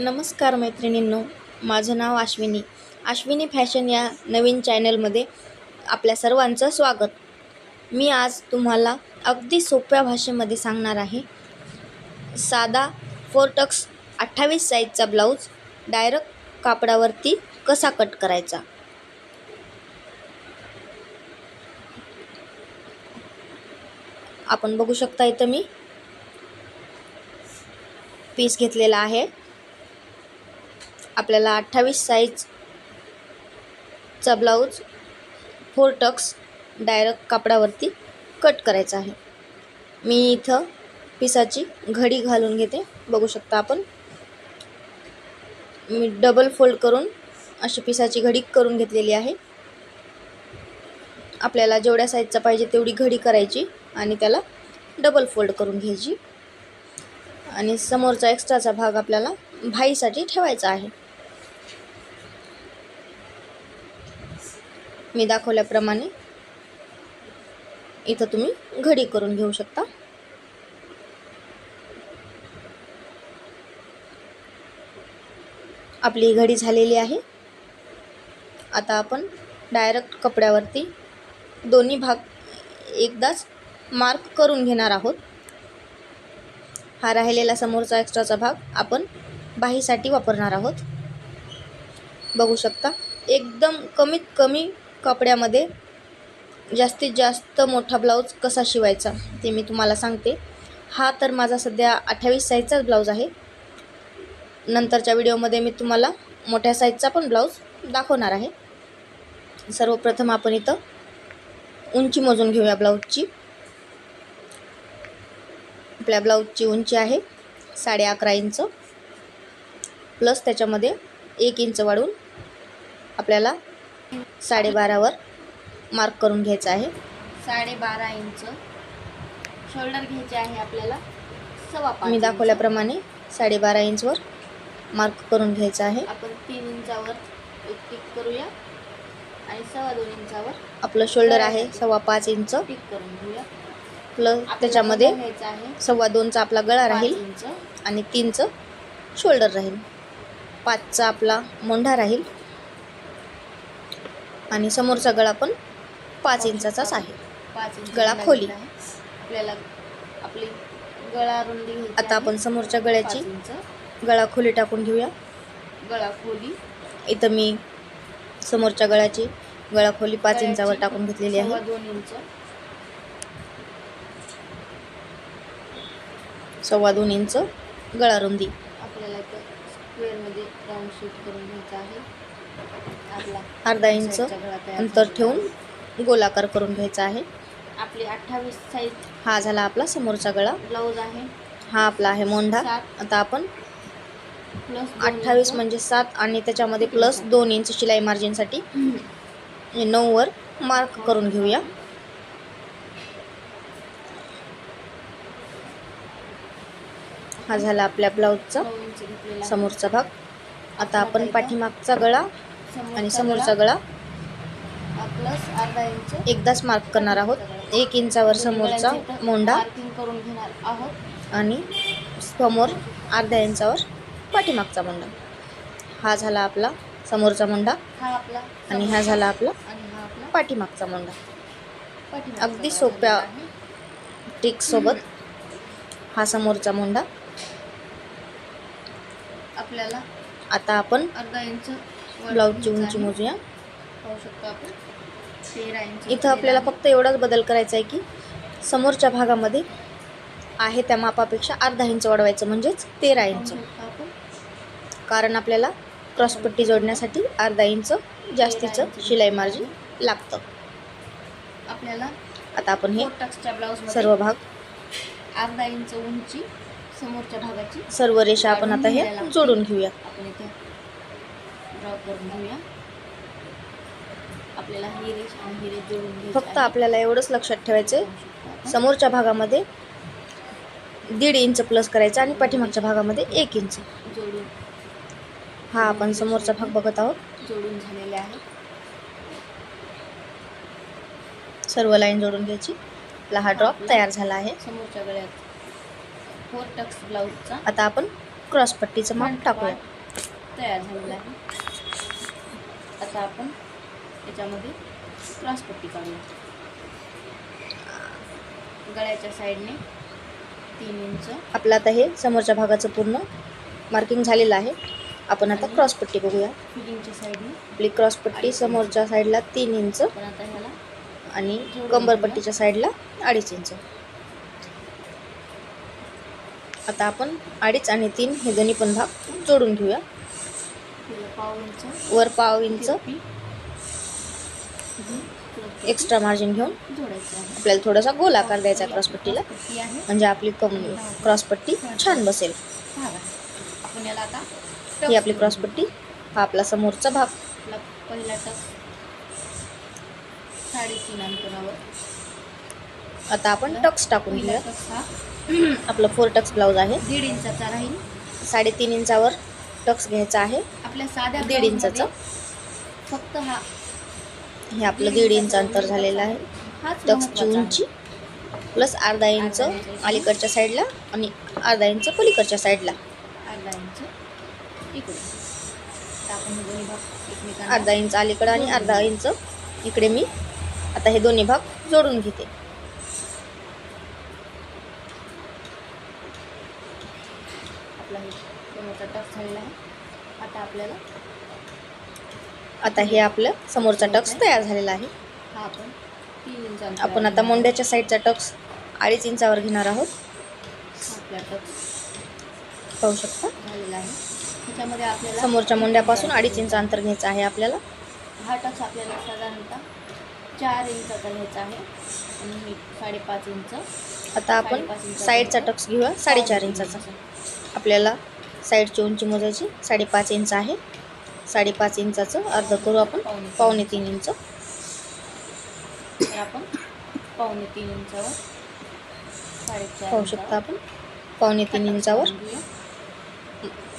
नमस्कार मैत्रिणींनो माझं नाव अश्विनी. अश्विनी फॅशन या नवीन चॅनलमध्ये आपल्या सर्वांचं स्वागत. मी आज तुम्हाला अगदी सोप्या भाषेमध्ये सांगणार आहे. साधा फोरटक्स अठ्ठावीस साईजचा ब्लाऊज डायरेक्ट कापडावरती कसा कट करायचा? आपण बघू शकता इथं मी पीस घेतलेला आहे. आपल्याला अठ्ठावीस साईजचा ब्लाऊज फोर टक्स डायरेक्ट कापडावरती कट करायचा आहे. मी इथं पिसाची घडी घालून घेते. बघू शकता आपण. मी डबल फोल्ड करून अशी पिसाची घडी करून घेतलेली आहे. आपल्याला जेवढ्या साईजचा पाहिजे तेवढी घडी करायची आणि त्याला डबल फोल्ड करून घ्यायची. आणि समोरचा एक्स्ट्राचा भाग आपल्याला भाईसाठी ठेवायचा आहे. मी दाखवल्याप्रमाणे इथं तुम्ही घडी करून घेऊ शकता. आपली घडी झालेली आहे. आता आपण डायरेक्ट कपड्यावरती दोन्ही भाग एकदाच मार्क करून घेणार आहोत. हा राहिलेला समोरचा एक्स्ट्राचा भाग आपण बाहीसाठी वापरणार आहोत. बघू शकता एकदम कमीत कमी कपड्यामध्ये जास्तीत जास्त मोठा ब्लाऊज कसा शिवायचा ते मी तुम्हाला सांगते. हा तर माझा सध्या अठ्ठावीस साईजचाच ब्लाऊज आहे. नंतरच्या व्हिडिओमध्ये मी तुम्हाला मोठ्या साईजचा पण ब्लाऊज दाखवणार आहे. सर्वप्रथम आपण इथं उंची मोजून घेऊया ब्लाऊजची. आपल्या ब्लाऊजची उंची आहे साडे अकरा इंच. प्लस त्याच्यामध्ये एक इंच वाढून आपल्याला साडेबारावर मार्क करून घ्यायचं आहे. साडेबारा इंच. शोल्डर घ्यायचे आहे आपल्याला. सव्वा मी दाखवल्याप्रमाणे साडेबारा इंचवर मार्क करून घ्यायचं आहे. आपण तीन इंचावर एक टिक करूया. आणि सव्वा दोन इंचावर आपलं शोल्डर आहे सव्वा पाच इंच. टिक करून घेऊया. प्लस त्याच्यामध्ये सव्वा दोनचा आपला गळा राहील आणि तीनचं शोल्डर राहील. पाचचा आपला मोंढा राहील. आणि समोरचा गळा पण पाच इंचाचाच आहे पाच इंच गळा खोली. आपल्याला आपली गळा रुंदी घ्यायची आता आपण समोरच्या गळ्याची इंच. गळा खोली टाकून घेऊया. गळा खोली. इथं मी समोरच्या गळ्याची गळा खोली पाच इंचावर टाकून घेतलेली सव्वा आहे दोन इंच. सव्वा दोन इंच गळा रुंदी. आपल्याला इथं स्क्वेअरमध्ये राऊंड शूट करून घ्यायचा आहे. अर्धा इंच अंतर ठेवून. गोलाकार करून घ्यायचा आहे. आपली अठ्ठावीस साईज हा झाला आपला समोरचा गळा. ब्लाऊज आहे. हा आपला आहे मोंढा. आता आपण अठ्ठावीस म्हणजे सात आणि त्याच्यामध्ये प्लस दोन इंच शिलाई मार्जिनसाठी नऊवर मार्क करून घेऊया. हा झाला आपल्या ब्लाऊजचा. समोरचा भाग. आता आपण पाठीमागचा गळा आणि समोरचा गळा. प्लस अर्धा इंच एकदाच मार्क करणार आहोत. एक इंचावर समोरचा मार्किंग करून घेणार आहोत. आणि समोर अर्ध्या इंचावर पाठीमागचा मोंढा. हा झाला आपला समोरचा हा आपला आणि हा झाला आपला पाठीमागचा पाठीमागचा अगदी सोप्या. ट्रिकसोबत हा समोरचा मोंढा. आपल्याला आता आपण अर्धा इंच ब्लाऊजची उंची. मोजूया. पाहू शकतो आपण. इथं आपल्याला फक्त एवढाच बदल करायचा आहे की समोरच्या भागामध्ये आहे त्या मापापेक्षा अर्धा इंच वाढवायचं म्हणजेच तेरा इंच. कारण आपल्याला क्रॉसपट्टी जोडण्यासाठी अर्धा इंच जास्तीचं शिलाई मार्जिन लागतं. आपल्याला आता आपण हे सर्व भाग अर्धा इंच उंची समोरच्या भागाची सर्व रेषा आपण आता हे जोडून घेऊया. आपण इथे ड्रॉ करून घेऊया. आपल्याला ही रेष आणि ही रेष जोडून घ्यायची फक्त आहे. आपल्याला एवढंच लक्षात ठेवायचं आहे. समोरच्या भागामध्ये दीड इंच प्लस करायचं आणि पाठीमागच्या भागामध्ये एक इंच. जोडून. हा आपण समोरचा भाग बघत आहोत. जोडून झालेले आहे. सर्व लाईन जोडून घ्यायची. आपला हा ड्रॉप तयार झाला आहे. समोरच्या गळ्यात. फोर टक्स ब्लाऊजचा आता आपण क्रॉस पट्टीचं माप टाकूया. तयार झालेला आहे. आता आपण याच्यामध्ये क्रॉस पट्टी काढूया. गळ्याच्या साईडने तीन इंच. आपलं आता हे समोरच्या भागाचं पूर्ण मार्किंग झालेलं आहे. आपण आता क्रॉस पट्टी बघूया. फिटिंगच्या साईडने आपली क्रॉस पट्टी समोरच्या साईडला तीन इंच आपण आता ह्याला आणि कंबरपट्टीच्या साईडला अडीच इंच. आता आपण अडीच आणि तीन हे दोन्ही पण भाग जोडून घेऊया. वर पाव इंच. एक्स्ट्रा मार्जिन घेऊन आपल्याला थोडासा गोल आकार द्यायचा क्रॉस पट्टीला. पट्टी आहे म्हणजे आपली कम क्रॉस पट्टी छान बसेल. भाग आहे आपण याला आता ही आपली क्रॉस पट्टी. हा आपला समोरचा भाग. पहिला साडेतीन अंतरावर आता आपण टक्स टाकून घेऊया. हा आपलं फोर टक्स ब्लाऊज आहे. दीड इंचाचा राहील. साडेतीन इंचावर टक्स घ्यायचा आहे. आपल्या साध्या दीड इंचाचा. फक्त हा हे आपलं दीड इंच अंतर झालेलं आहे. टक्सची. उंची प्लस अर्धा इंच. अलीकडच्या साईडला आणि अर्धा इंच पलीकडच्या साईडला. अर्धा इंच इकडे अर्धा इंच अलीकडं आणि अर्धा इंच इकडे मी आता हे दोन्ही भाग जोडून घेते. आपला समोरचा टक्स झालेला आहे. आता आपल्याला आता हे आपलं समोरचा टक्स तयार झालेला आहे. हा आपण तीन इंच आपण आता मोंड्याच्या साईडचा टक्स अडीच इंचावर घेणार आहोत. आपला टक्स पाहू शकता. झालेला आहे. त्याच्यामध्ये आपल्याला समोरच्या मोंड्यापासून अडीच इंच अंतर घ्यायचं आहे आपल्याला. हा टक्स आपल्याला साधारणतः चार इंचाचा घ्यायचा आहे. आणि साडेपाच इंच. आता आपण साईडचा टक्स घेऊया साडेचार इंचाचा. आपल्याला साईडची उंची मोजायची. साडेपाच इंच आहे. साडेपाच इंचाचं अर्ध करू आपण. पावणे तीन. इंच. आपण पावणे तीन इंचावर पाहू शकता आपण. पावणे तीन इंचावर.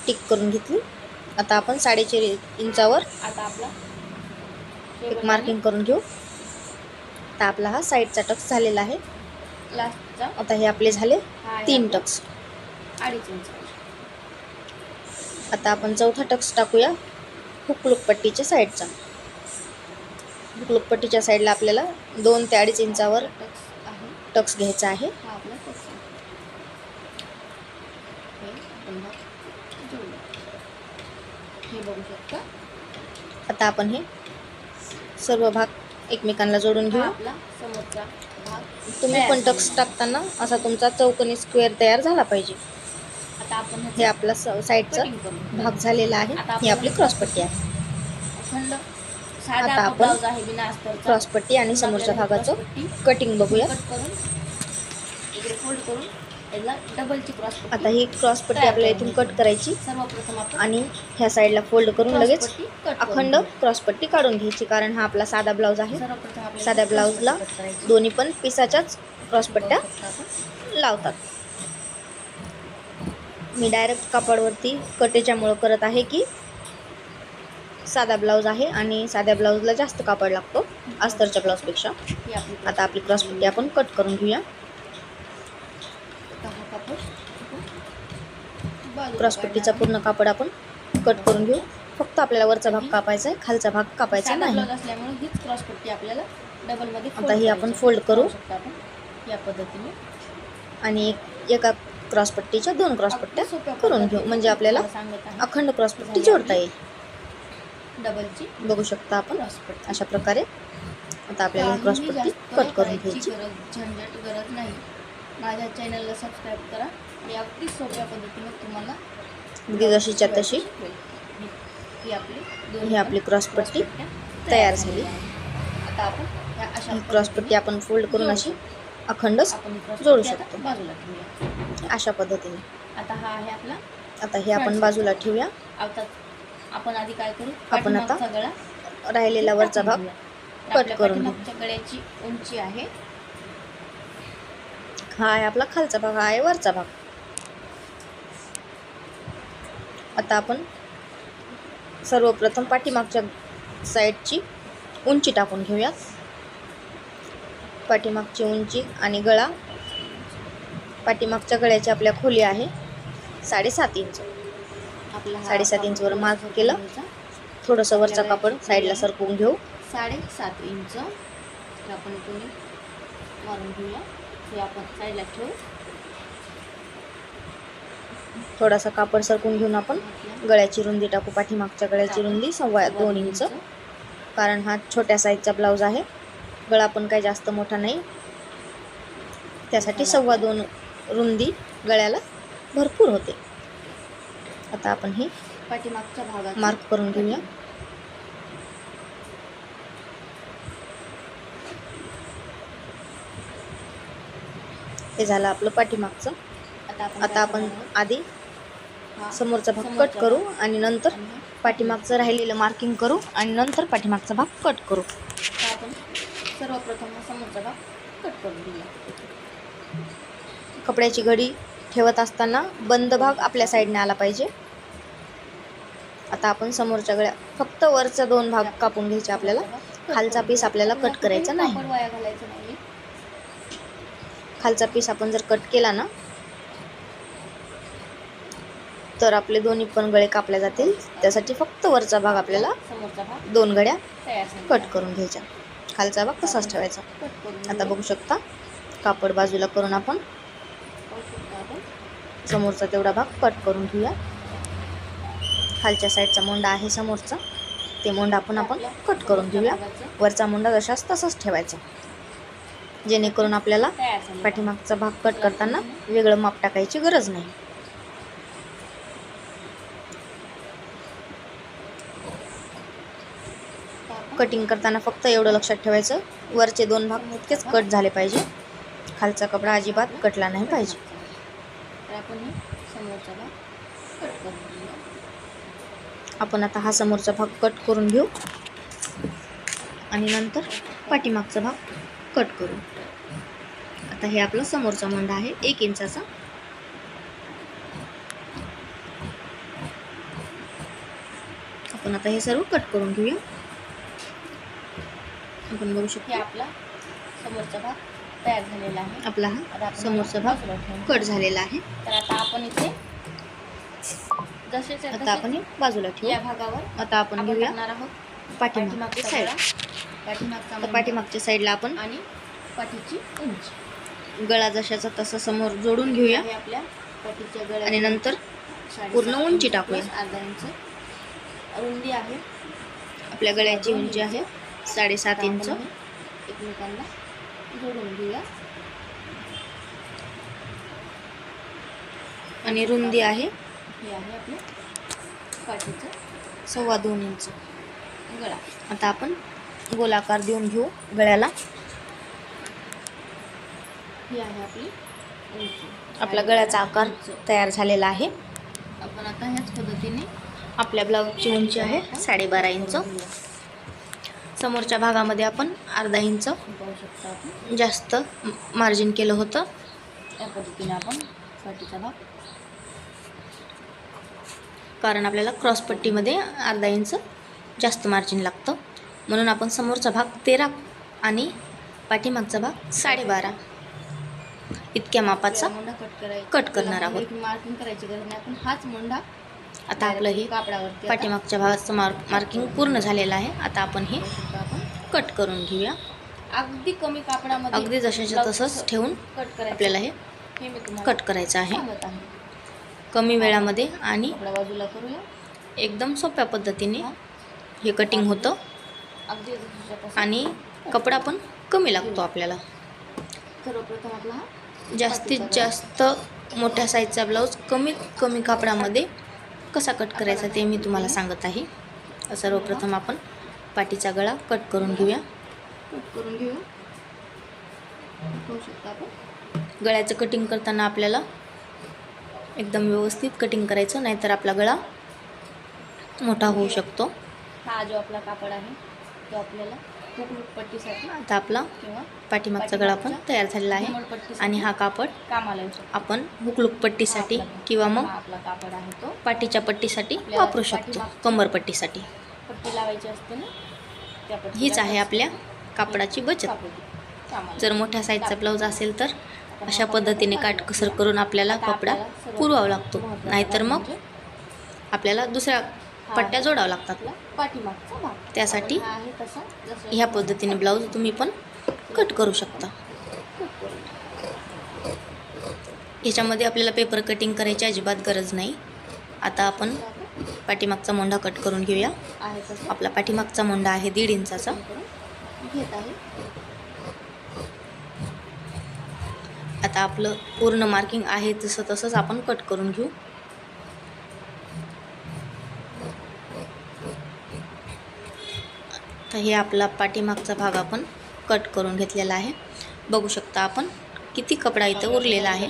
टिक करून घेतली. आता आपण साडेचार इंचावर आता आपला एक मार्किंग करून घेऊ. आता आपला हा साईडचा टक्स झालेला आहे. लास्टचा आता हे आपले झाले तीन टक्स. अडीच इंच. आता आपण चौथा टक्स टाकूया. हुकलुकपट्टीच्या साईडचा. हुकलुकपट्टीच्या साईडला आपल्याला दोन ते अडीच इंचावर टक्स आहे टक्स घ्यायचा आहे. हा आपला टक्स हे बघू शकता आता आपण हे सर्व भाग एकमेकांना जोडून घेऊ. आपला समोरचा भाग तुम्ही पण टक्स टाकताना असा तुमचा चौकोनी स्क्वेअर तयार झाला पाहिजे. हे आपला स- साईडचा भाग झालेला आहे. ही आपली क्रॉस पट्टी आहे. आता आपण ब्लाऊज आहे बिना अस्तरचा. क्रॉस पट्टी आणि समोरच्या भागाचं कटिंग बघूया. आता ही क्रॉस पट्टी आपल्याला इथून कट करायची. आणि ह्या साईडला फोल्ड करून लगेच अखंड घेऊ. क्रॉस पट्टी काढून घ्यायची कारण हा आपला साधा ब्लाऊज आहे. साध्या ब्लाऊजला. दोन्ही पण पिसाच्याच क्रॉस पट्ट्या बघू शकता आपण. लावतात. मी डायरेक्ट कापडवरती कटेच्यामुळं करत आहे की साधा ब्लाऊज आहे आणि साध्या ब्लाऊजला जास्त कापड लागतो अस्तरच्या ब्लाऊजपेक्षा आता आपली क्रॉस पट्टी आपण कट करून घेऊया. आता हा कापड आपण बाजूला क्रॉस पट्टीचा पूर्ण कापड आपण कट करून घेऊ. फक्त आपल्याला वरचा भाग कापायचा आहे खालचा भाग कापायचा नाही. हीच आपल्याला डबलमध्ये आता ही आपण fold करू. या पद्धतीने. आणि एक एका क्रॉस पट्टीच्या दोन क्रॉस पट्ट्या सोप्या करून घेऊ. म्हणजे आपल्याला अखंड क्रॉस पट्टी जोडता येईल. डबलची बघू शकता आपण. अशा प्रकारे आता आपल्याला क्रॉस काहीही पट्टी जास्त कट करून घ्यायची. गरज झंझट गरज नाही. माझ्या चॅनलला सबस्क्राईब करा. आणि अगदी सोप्या पद्धतीने तुम्हाला अगदी जशीच्या तशी. ही- आपली दोन ही आपली क्रॉस पट्टी पट्ट्या तयार झाली. आता आपण अशा ही क्रॉस पट्टी आपण फोल्ड करून अशी अखंडच जोडू शकतो. बाजूला अशा पद्धतीने. आता हा आहे आपला आता हे आपण बाजूला ठेवूया. आता आपण आधी काय करू? आपण आता पाठीमागचा गळा राहिलेला वरचा भाग कट करून गळ्याची उंची आहे. हा आहे आपला खालचा भाग हा आहे वरचा भाग. आता आपण सर्वप्रथम पाठीमागच्या साईडची उंची टाकून घेऊया पाठीमागची उंची आणि गळा पाठीमागच्या गळ्याची आपल्या खोली आहे. साडेसात इंच. आपला हा साडेसात इंचवर मार्क केलं. थोडंसं वरचं आपल्या कापड साईडला सरकवून घेऊ. साडेसात इंच. आपण तुम्ही मारून घेऊया. हे आपण साईडला ठेवू. थोडासा कापड सरकून घेऊन आपण आपल्या गळ्याची रुंदी टाकू. पाठीमागच्या गळ्याची रुंदी सव्वा दोन इंच. कारण हा छोट्या साईजचा ब्लाऊज आहे. गळा पण काही जास्त मोठा नाही. त्यासाठी सव्वा दोन रुंदी गळ्याला भरपूर होते. आता आपण हे पाठीमागच्या भागात मार्क करून घेऊया. हे झालं आपलं पाठीमागचं. आता आपण? आधी समोरचा भाग कट करू आणि नंतर पाठीमागचं राहिलेलं मार्किंग करू आणि नंतर पाठीमागचा भाग कट करू. आता आपण सर्वप्रथम समोरचा भाग कट करून घेऊया. कपड्याची घडी ठेवत असताना बंद भाग आपल्या साईडने आला पाहिजे. आता आपण समोरच्या गळ्या फक्त वरचा दोन भाग कापून घ्यायचे आपल्याला. खालचा पीस आपल्याला कट करायचा नाही. खालचा पीस आपण जर कट केला ना तर आपले दोन्ही पण गळे कापले जातील. त्यासाठी फक्त वरचा भाग आपल्याला दोन गड्या कट करून घ्यायच्या. खालचा भाग कसाच ठेवायचा. आता बघू शकता कापड बाजूला करून आपण समोरचा तेवढा भाग कट करून घेऊया. खालच्या साईडचा मोंडा आहे समोरचा. ते मोंडा आपण आपण कट करून घेऊया. वरचा मोंडा जशाच तसाच ठेवायचा. जेणेकरून आपल्याला पाठीमागचा भाग कट करताना वेगळं माप टाकायची गरज नाही. कटिंग करताना फक्त एवढं लक्षात ठेवायचं. वरचे दोन भाग इतकेच कट झाले पाहिजे. खालचा कपडा अजिबात कटला नाही पाहिजे. आपण हे समोरचा भाग कट करून घेऊया. आपण आता हा समोरचा भाग कट करून घेऊ. आणि नंतर पाठीमागचा भाग कट करू. आता हे आपलं समोरचा मंडा आहे. एक इंचाचा. आपण आता हे सर्व कट करून घेऊया. आपण बघू शकतो. आपला समोरचा भाग तयार झालेला आहे. आपला हा समोरचा भाग कट झालेला आहे. तर आता आपण इथे आहे आता आपण बाजूला ठेवू. या भागावर आता आपण घेऊया आहोत पाठीमागची पाठीमागचा साईड पाठीमागचा मंडा पाठीमागच्या साईडला आपण आणि पाठीची उंची. गळा जशाचा तसा समोर जोडून घेऊया. आपल्या पाठीच्या गळ्या आणि नंतर पूर्ण उंची टाकूया. अर्धा इंच रुंदी आहे. आपल्या गळ्याची उंची आहे साडेसात इंच. एकमेकांना जोडून घेऊया. आणि रुंदी आहे. हे आहे आपलं पाठीचं. सव्वा दोन इंच. गळा. आता आपण गोलाकार देऊन घेऊ गळ्याला. ही आहे आपली उंची. आपला गळ्याचा आकार तयार झालेला आहे. आपण आता ह्याच पद्धतीने आपल्या ब्लाऊजची उंची आहे साडेबारा इंच. समोरच्या भागामध्ये आपण अर्धा इंच पाहू शकता आपण जास्त मार्जिन केलं होतं. या पद्धतीने आपण पाठीचा भाग. कारण आपल्याला क्रॉसपट्टीमध्ये अर्धा इंच जास्त मार्जिन लागतं. म्हणून आपण समोरचा भाग तेरा आणि पाठीमागचा भाग साडेबारा इतक्या मापाचा कट करायचा. कट करणार आहोत. मार्किंग करायची गरज नाही. आपण हाच मुंडा आता आपलं हे कापडावरती आता. पाठीमागच्या भागाचं मार्क मार्किंग पूर्ण झालेलं आहे. आता आपण हे कट करून घेऊया. अगदी कमी कापडामध्ये अगदी जशाच्या तसंच ठेवून कट करायचं. आपल्याला हे कट करायचं आहे. कमी वेळामध्ये आणि बाजूला करूया. एकदम सोप्या पद्धतीने हा. कटिंग होतं. आणि कपडा पण कमी लागतो आपल्याला. सर्वप्रथम आपला जास्तीत जास्त मोठ्या साईजचा ब्लाऊज कमीत कमी कापडामध्ये कसा कट करायचा ते मी तुम्हाला सांगत आहे. सर्वप्रथम आपण पाठीचा गळा कट करून घेऊया. कट करून घेऊ. पाहू शकता आपण. गळ्याचं कटिंग करताना आपल्याला एकदम व्यवस्थित कटिंग करायचं नाहीतर आपला गळा मोठा होऊ शकतो. हा जो आपला कापड आहे तो आपल्याला आता आपला पाठीमागचा गळा पण तयार झालेला आहे. आणि हा कापड कामाला आपण हुकलूक पट्टीसाठी हा आपला- किंवा मग आपला कापड आहे तो. पाठीच्या पट्टीसाठी वापरू शकतो. कंबरपट्टीसाठी पट्टी लावायची असते ना हीच आहे आपल्या कापडाची बचत. जर मोठ्या साईजचा ब्लाऊज असेल तर अशा पद्धतीने काटकसर करून आपल्याला कपडा पुरवावा लागतो. नाहीतर मग आपल्याला दुसऱ्या पट्ट्या जोडाव्या लागतात आपला पाठीमागचा भाग. त्यासाठी आपण हा आहे तसा. जसं ह्या पद्धतीने ब्लाऊज तुम्ही पण कट करू शकता. ह्याच्यामध्ये आपल्याला पेपर कटिंग करायची अजिबात गरज नाही. आता आपण पाठीमागचा मोंढा कट करून घेऊया. आहे तसं. आपला पाठीमागचा मोंढा आहे दीड इंचाचा. करून घेत आहे. आता आपलं पूर्ण मार्किंग आहे तसं तसंच आपण कट करून घेऊ. तर हे आपला पाठीमागचा भाग आपण कट करून घेतलेला आहे. बघू शकता आपण किती कपडा इथं उरलेला आहे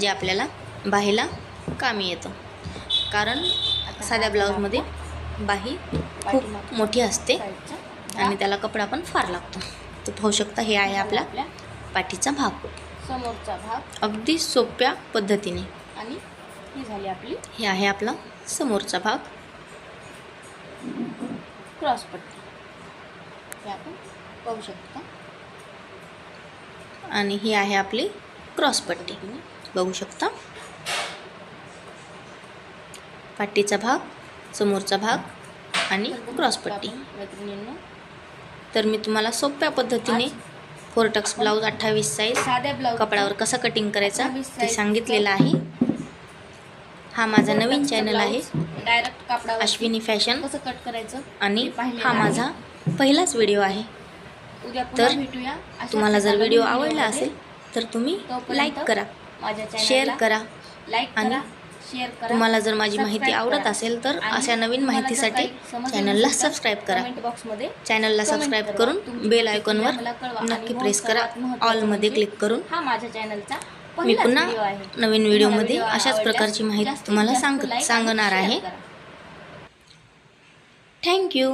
जे आपल्याला बाहीला कामी येतं. कारण साध्या ब्लाऊजमध्ये बाही खूप मोठी असते आणि त्याला कपडा पण फार लागतो. तर पाहू शकता हे आहे आपला आपल्या पाठीचा भाग. समोरचा भाग. अगदी सोप्या पद्धतीने. आणि ही झाली आपली हे आहे आपला समोरचा भाग. क्रॉस पट्टी. हे आपण पाहू शकता. आणि ही आहे आपली क्रॉस पट्टी. पद्धतीने बघू शकता. पाटीचा भाग समोरचा भाग आणि क्रॉस पट्टी. आपण मैत्रिणींनो तर मी तुम्हाला सोप्या पद्धतीने फोरटक्स ब्लाऊज अठ्ठावीस साईज साध्या ब्लाऊज कपड्यावर कसा कटिंग करायचा 28 ते सांगितलेलं आहे. हा माझा नवीन चॅनल आहे. डायरेक्ट कापडावर अश्विनी फॅशन कसं कट करायचं आणि हा. माझा पहिलाच व्हिडिओ आहे तर तुम्हाला जर व्हिडिओ आवडला. असेल तर तुम्ही लाईक करा शेअर करा लाईक आणि शेअर करा तुम्हाला जर माझी माहिती आवडत. असेल तर अशा नवीन माहितीसाठी चॅनलला सबस्क्राईब करा कमेंट बॉक्समध्ये चॅनलला सबस्क्राईब करा. करून बेल आयकॉनवर नक्की प्रेस करा ऑलमध्ये म्हणजे क्लिक करून हा माझ्या चॅनलचा मी पुन्हा नवीन व्हिडिओमध्ये व्हिडिओ अशाच प्रकारची माहिती तुम्हाला सांग सांगणार आहे. थँक्यू